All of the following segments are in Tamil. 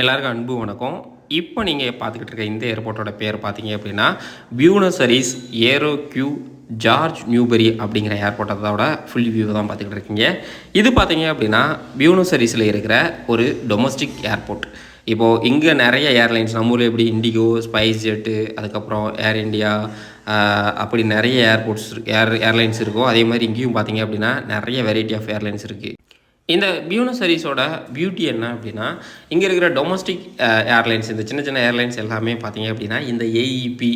எல்லாருக்கும் அன்பு வணக்கம். இப்போ நீங்கள் பார்த்துக்கிட்டு இருக்க இந்த ஏர்போர்ட்டோட பேர் பார்த்தீங்க அப்படின்னா Buenos Aires Aeroparque Jorge Newbery அப்படிங்கிற ஏர்போர்ட்டோட ஃபுல் வியூ தான் பார்த்துக்கிட்டு இருக்கீங்க. இது பார்த்தீங்க அப்படின்னா பியூனசரிஸில் இருக்கிற ஒரு டொமஸ்டிக் ஏர்போர்ட் இப்போது இங்கே நிறைய ஏர்லைன்ஸ் நம்ம ஊரில் எப்படி இண்டிகோ ஸ்பைஸ் ஜெட்டு அதுக்கப்புறம் ஏர் இண்டியா அப்படி நிறைய ஏர்போர்ட்ஸ் ஏர் ஏர்லைன்ஸ் இருக்கோ அதே மாதிரி இங்கேயும் பார்த்தீங்க அப்படின்னா நிறைய வெரைட்டி ஆஃப் ஏர்லைன்ஸ் இருக்குது இந்த பியூனசரிஸோட பியூட்டி என்ன அப்படின்னா இங்கே இருக்கிற டொமஸ்டிக் ஏர்லைன்ஸ் uh, இந்த சின்ன சின்ன ஏர்லைன்ஸ் எல்லாமே பார்த்தீங்க அப்படின்னா இந்த ஏஇபி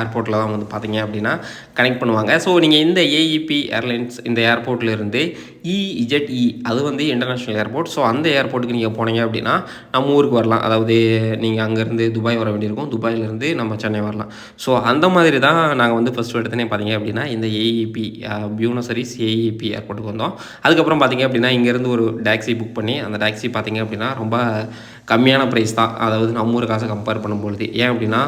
ஏர்போர்ட்டில் uh, uh, தான் வந்து பார்த்தீங்க அப்படின்னா கனெக்ட் பண்ணுவாங்க. ஸோ நீங்கள் இந்த ஏஇபி ஏர்லைன்ஸ் இந்த ஏர்போர்ட்டில் இருந்து இஇஜெட்இ அது வந்து இன்டர்நேஷ்னல் ஏர்போர்ட் ஸோ அந்த ஏர்போர்ட்டுக்கு நீங்கள் போனீங்க அப்படின்னா நம்ம ஊருக்கு வரலாம். அதாவது நீங்கள் அங்கேருந்து துபாய் வர வேண்டியிருக்கும். துபாயிலேருந்து நம்ம சென்னை வரலாம். ஸோ அந்த மாதிரி தான் நாங்கள் வந்து ஃபஸ்ட்டு எடுத்தனே பார்த்தீங்க அப்படின்னா இந்த ஏஇபி பியூனசரிஸ் ஏஇபி ஏர்போர்ட்டுக்கு வந்தோம். அதுக்கப்புறம் பார்த்தீங்க அப்படின்னா இங்கேருந்து ஒரு டாக்ஸி புக் பண்ணி அந்த டாக்ஸி பார்த்தீங்க அப்படின்னா ரொம்ப கம்மியான ப்ரைஸ் தான். அதாவது நம்ம ஊர் காசை கம்பேர் பண்ணும்பொழுது. ஏன் அப்படின்னா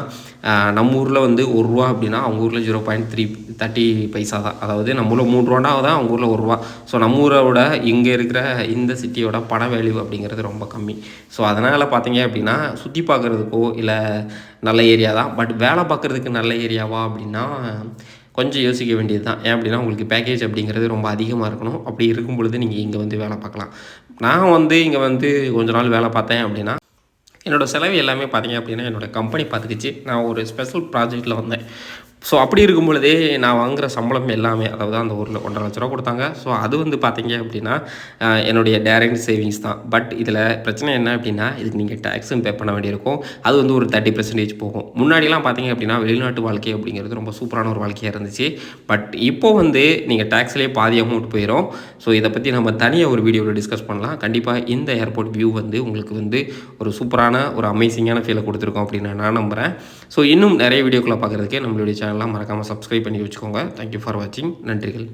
நம்ம ஊரில் வந்து ஒரு ரூபா அப்படின்னா அவங்க ஊரில் ஜீரோ பாயிண்ட் த்ரீ தேர்ட்டி பைசா தான். அதாவது நம்ம ஊரில் மூணு ரூபா தான் அவங்க ஊரில் ஒரு ரூபா. ஸோ நம்ம ஊரை விட இங்கே இருக்கிற இந்த சிட்டியோட பண வேல்யூ அப்படிங்கிறது ரொம்ப கம்மி. ஸோ அதனால் பார்த்தீங்க அப்படின்னா சுற்றி பார்க்குறதுக்கோ இல்லை நல்ல ஏரியா தான். பட் வேலை பார்க்குறதுக்கு நல்ல ஏரியாவா அப்படின்னா கொஞ்சம் யோசிக்க வேண்டியது தான் ஏன் அப்படின்னா உங்களுக்கு பேக்கேஜ் அப்படிங்கிறது ரொம்ப அதிகமாக இருக்கணும். அப்படி இருக்கும் பொழுது நீங்கள் இங்கே வந்து வேலை பார்க்கலாம். நான் வந்து இங்கே வந்து கொஞ்ச நாள் வேலை பார்த்தேன் அப்படின்னா என்னோடய செலவு எல்லாமே பார்த்தீங்க அப்படின்னா என்னோடய கம்பெனி பார்த்துக்கிச்சு நான் ஒரு ஸ்பெஷல் ப்ராஜெக்ட்டில் வந்தேன். ஸோ அப்படி இருக்கும் பொழுதே நான் வாங்குகிற சம்பளம் எல்லாமே அதாவது அந்த ஊரில் ஒன்றரை லட்ச ரூபா கொடுத்தாங்க. ஸோ அது வந்து பார்த்தீங்க அப்படின்னா என்னுடைய டைரக்ட் சேவிங்ஸ் தான். பட் இதில் பிரச்சனை என்ன அப்படின்னா இதுக்கு நீங்கள் டேக்ஸும் பே பண்ண வேண்டியிருக்கும். அது வந்து ஒரு தேர்ட்டி பர்சன்டேஜ் போகும். முன்னாடிலாம் பார்த்தீங்க அப்படின்னா வெளிநாட்டு வாழ்க்கை அப்படிங்கிறது ரொம்ப சூப்பரான ஒரு வாழ்க்கையாக இருந்துச்சு. பட் இப்போ வந்து நீங்கள் டேக்ஸ்லேயே பாதி அமௌண்ட் போயிடும் ஸோ இதை பற்றி நம்ம தனியாக ஒரு வீடியோவில் டிஸ்கஸ் பண்ணலாம். கண்டிப்பாக இந்த ஏர்போர்ட் வியூ வந்து உங்களுக்கு வந்து ஒரு சூப்பரான ஒரு அமேசிங்கான ஃபீலை கொடுத்துருக்கோம் அப்படின்னு நான் நம்புகிறேன் ஸோ இன்னும் நிறைய வீடியோக்களை பார்க்குறதுக்கே நம்மளுடைய சேனல் சேனல்லாம் மறக்காமல் சப்ஸ்கிரைப் பண்ணி வச்சுக்கோங்க. தேங்க்யூ ஃபார் வாட்சிங் நன்றிகள்.